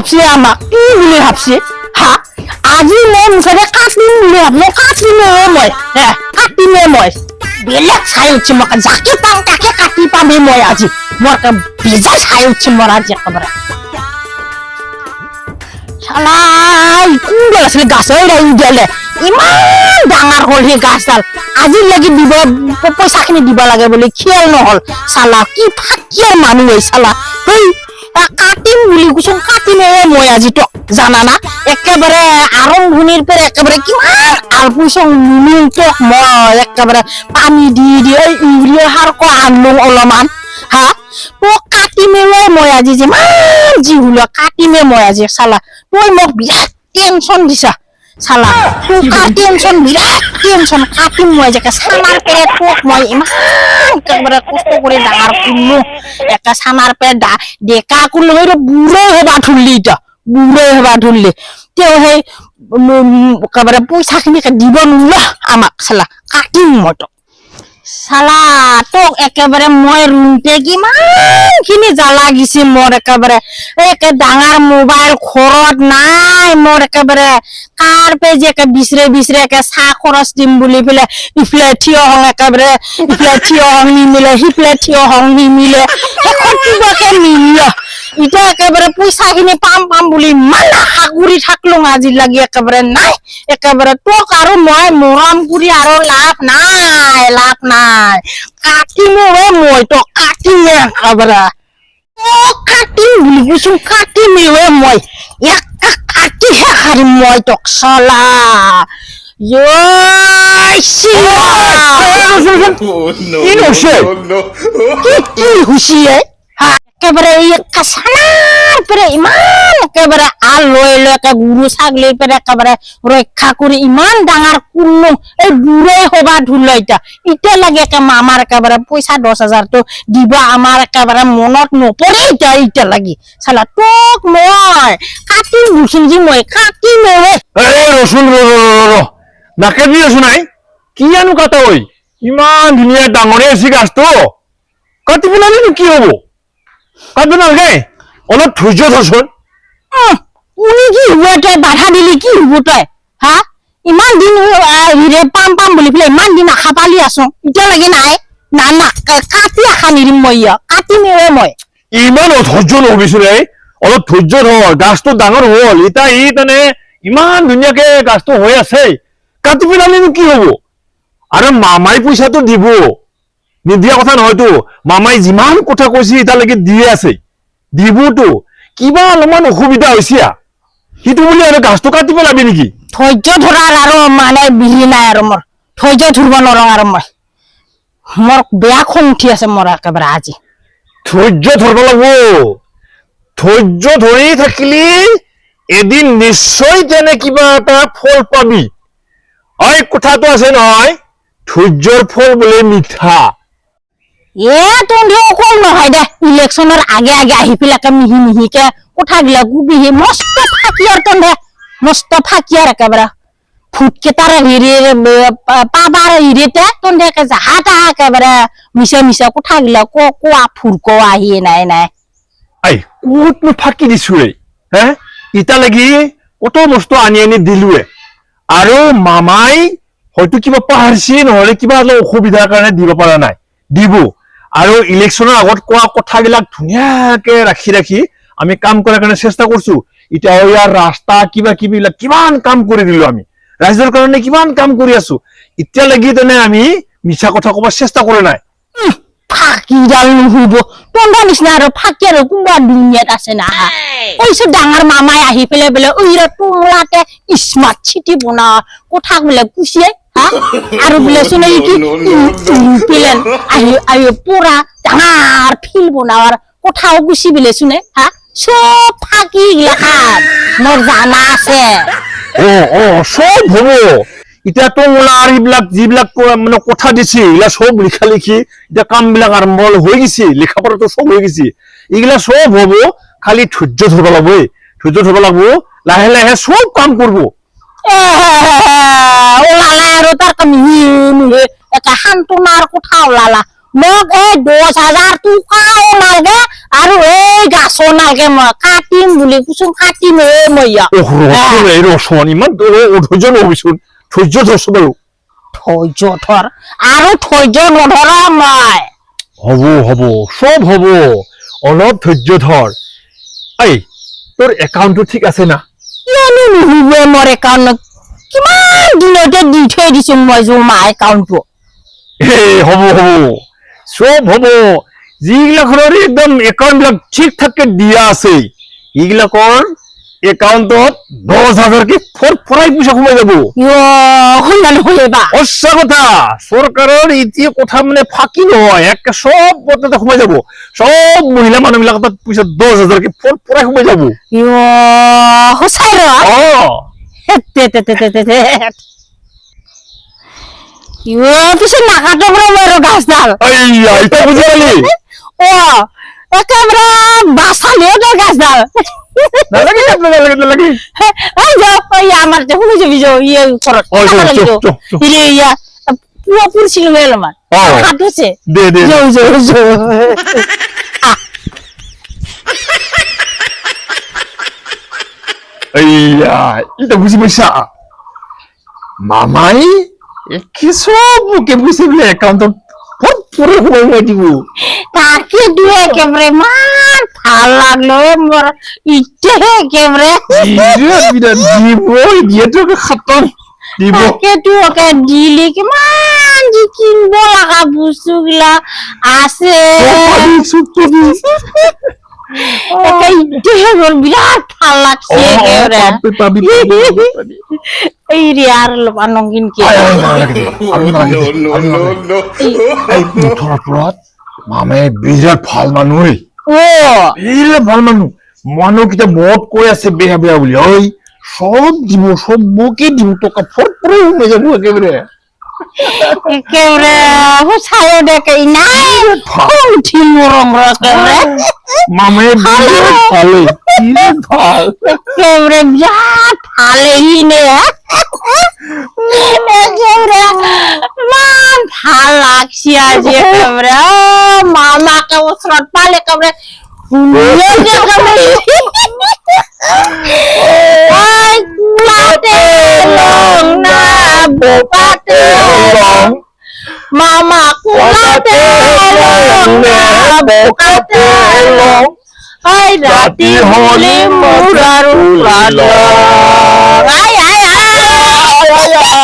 ভাবছি আমাক কি বুলি ভাবছি? হা, আজি মই মুখেৰে কাটিম বুলি ভাবলো কাটিমে মই? হে কাটিমে মই? বেলেগ চাই উঠছি মোক, যাকে পাম তাকে কাটি পামে মই আজি। একে বেজা চাই উঠছি মোৰ আজি একেবাৰে। চালাই কোনডাল আছিলে? গাছৰ উলিয়ালে ইমান ডাঙৰ হ'ল সেই গাছডাল। আজি লাগি দিব পইচাখিনি দিব লাগে বুলি, খেল নহল। চালা কি ফাকিয়াৰ মানুহ এই চালা হেই কাটিম বুলি কুসুম কাটিমে মই আজি তোক জানানা একেবাৰে আৰম্ভণিৰ পৰা একেবাৰে কিমান আলপুচং তোক মই একেবাৰে পানী দি দি, এই ইউৰিয়া সাৰ ক আনলো অলপমান, হা? তোক কাটিমে মই আজি যিমান যি হলো কাটিমে মই আজি চালা। তই মোক বিৰাট টেনচন দিছা। চালা তোৰ কাৰ টেনচন বিৰাট টেনচন কাটিম মই যেকে চানাৰ পেৰে তোক মই ইমান একেবাৰে কষ্ট কৰি ডাঙৰ কৰিলো একে চানাৰ পেৰে ডা ডেকা কৰিলো সেইটো বুঢ়ে হবা ধৰলি এতিয়া বুঢ়ে হবা ধৰলি তেওঁ উম, উম, একেবাৰে পইচাখিনি দিব নোৱাৰা আমাক চালা কাটিম মই তোক চালা তোক একেবাৰে মই কিমান খিনি জ্বালা গিছি মোৰ একেবাৰে। একে ডাঙৰ মোবাইল ঘৰত নাই মোৰ একেবাৰে। কাৰ পে যে একে বিচৰে বিচৰে একে চাহ খৰচ দিম বুলি পেলাই ইফালে থিয় হং একেবাৰে। ইফালে থিয় হং নিমিলে সিফালে থিয় হং নিমিলে। শেষত কিবাকে মিলিল এতিয়া একেবাৰে পইচা খিনি পাম পাম বুলি ইমান আশা কৰি থাকল আজি লাগি একেবাৰে নাই। একেবাৰে তোক আৰু মই মৰম কৰি আৰু লাভ নাই লাভ নাই। কাটিমে ঐ মই তোক কাটিমে একেবাৰে। তোক কাটিম বুলি কৈছো কাটিমে ঐ মই। একা কাটিহে সাৰিম মই তোক চলা। কি no, হৈছে? no, no. কি কি হুচি এ? হা, একেবাৰে এই কাছানাৰ পৰা ইমান একেবাৰে আল লৈ লৈ একে গৰু ছাগলীৰ পৰা একেবাৰে ৰক্ষা কৰি ইমান ডাঙৰ কুল্লুং এই বুঢ়ে হবা ধুলো এতিয়া এতিয়া লাগে একে মামাৰ একেবাৰে পইচা দহ হাজাৰটো দিব আমাৰ একেবাৰে মনত নপৰে এতিয়া এতিয়া লাগি চালা তোক মই কাটিম গুচোন যি মই ৰ ৰ ৰ নাকে দি আছো নাই কি আনো কাটা ঐ ইমান ধুনীয়া ডাঙৰে আছে গাছটো কাটি পেলালেনো কি হব নালাগে অলপ ধৈৰ্য ধৰচোন উম, উনি কি হব বাধা দিলি কি হব হা? ইমান দিন হিৰে পাম পাম বুলি পেলাই ইমান দিন আশা পালি আছো। এতিয়ালৈকে নাই। না না কাটি আশা নিদিম মই ইয়াক। কাটিমেৰে মই। ইমান অধৈৰ্য এই। অলপ ধৈৰ্য ধৰ। গাছটো ডাঙৰ হ'ল। এতিয়া ই তেনে ইমান ধুনীয়াকে গাছটো হৈ আছে। কাটি পেলালেনো কি হব? আৰু মামাই পইচাটো দিব। নিদিয়া কথা নহয়তো মামাই যিমান কথা কৈছে এতিয়ালৈকে দিয়ে আছে। দিবতো। কিবা অলপমান অসুবিধা হৈছে। সিটো বুলি আৰু গাছটো কাটি পেলাবি নেকি? ধৈৰ্য ধৰাৰ আৰু মানে বিহি নাই আৰু মোৰ। ধৈৰ্য ধৰিব নোৱাৰো আৰু মই। মোৰ বেয়া খং উঠি আছে মোৰ একেবাৰে আজি। ধৈৰ্য ধৰিব লাগিব। ধৈৰ্য ধৰি থাকিলে এদিন নিশ্চয় তেনে কিবা এটা ফল পাবি। ঐ কথাটো আছে নহয় ধৈৰ্যৰ ফল বোলে মিঠা। এ তহঁতি অকল নহয় দে ইলেকশ্যনৰ আগে আগে আহি পেলাই মিহি মিহিকে কথাবিলাক বিহি মস্ত ফাকিয়াৰ তহঁতে মস্ত ফাকিয়াৰ একেবাৰে। ব- পা- পাবাৰ হেৰিতে একে জাহা তাহা একেবাৰে মিছা মিছা কথাবিলাক ক, কোৱা ফুৰক আহি নাই নাই। আই ক'তনো ফাঁকি দিছো ৰে, হে? ইতালেকি কত বস্তু আনি আনি দিলোৱে। আৰু মামাই হয়তো কিবা পাহৰিছে, নহলে কিবা অসুবিধাৰ কাৰণে দিব পৰা নাই। দিব। আৰু ইলেকশ্যনৰ আগত কোৱা কথাবিলাক ধুনীয়াকে ৰাখি ৰাখি আমি কাম কৰাৰ কাৰণে চেষ্টা কৰিছো। এতিয়া ইয়াৰ ৰাস্তা কিবা কিবি কিমান কাম কৰি দিলো আমি। ৰাইজৰ কাৰণে কিমান কাম কৰি আছো। এতিয়ালৈকে তেনে আমি মিছা কথা কব চেষ্টা কৰা নাই। ফাকিডাল নুহুব তহঁতৰ নিচিনা আৰু ফাকি আৰু কোনোবা দুনিয়াত আছে না। কৈছো ডাঙৰ মামাই আহি পেলাই বোলে ঐৰা টোংলাতে স্মাৰ্ট চিটি বনা। কথা বোলে কুচিয়াই আৰু বোলে এই কি. প্লেন। আহি আহি পুৰা ডাঙৰ ফিল্ড বনাৱাৰ কথাও গুচি বোলে চোনে হা? চব ফাকি গিলাখান মোৰ জানা আছে। অ অ চব হব। এতিয়া তোমলাৰ এইবিলাক যিবিলাক মানে কথা দিছে এইগিলা চব লিখা লিখি এতিয়া কাম বিলাক আৰম্ভ হৈ গৈছে লিখা পঢ়াটো চব হৈ গৈছে। এইগিলা চব হব খালি ধৈৰ্য ধৰিব লাগব এই। ধৈৰ্য ধৰিব লাগব লাহে লাহে চব কাম কৰিব। ওলালার মিহি কথা ওলালা মোক এই দশ হাজার টকাও নালগে আৰু এই গাছো নালগে মই। কাটিম বুলি কৈছোন মই ৰচোন ইমান ধৈৰ্য ধৈৰ্য ধৰছো ধৈৰ্য ধৰ আৰু ধৈৰ্য নধৰ মই। হ'ব হ'ব চব হ'ব। অলপ ধৈৰ্য ধৰ এই তোৰ একাউণ্টটো ঠিক আছে না? কিয়নো নুহুব মোৰ একাউণ্টত কিমান দিনতে দি থৈ দিছো মই জমা একাউণ্টটো এ, হব, হব, সব হব। যিগিলাখনৰ একদম একাউন্ট বিলাক ঠিক ঠাককে দিয়া আছে এইগিলাকৰ সোমাই যাব। কথা মানে ফাঁকি নহয় একে পথতে যাব। মহিলা যাব। গাছডাল তই গাছডাল নালাগে নালাগে নালাগে যাও যে শুনি যাবি যাও ইয়ে। যাও, যাও। ইৰে ইয়া পুৱা পুৰছিলো বে অলপমান অ। হাতুছে দে দে যাও যাও যাও। এটা বুজি পাইছা মামাই বোলে ফৰফৰাই সোমাই সোমাই দিব। তাকে দিয়ে একেবাৰে ইমান ভালো লাগল খতম দিব তাকেতো দিলি কিমান যি কিনিব লগা আছে ভালো লাগছে। এই ওপৰত মামাই বিৰাট ভালো মানুহ ঐ। ভালো মানুহ মানুহকেইটা বহুত কৈ আছে বেয়া বেয়া বুলি। ঐ চব দিব চব মোকে দিব টকা ফৰফৰাই সোমাই যাব একেবাৰে। একেবাৰে সঁচাই দেখে নাই উঠি মোৰ একেবাৰে। মামাই বিৰাট ভালো ঐ, বিৰাট ভালো একেবাৰে বিৰাট ভালেই নে একেবাৰে ইমান ভালো লাগছে আজি একেবাৰে অ, মামাকে ওচৰত পালে একেবাৰে ধুনীয়াকে একেবাৰে আই, কুলাতে লং না বোকাতে লং বোকাতে আই রাতি হলে মোরা রুলালো আয় আয় আয় আয় আয়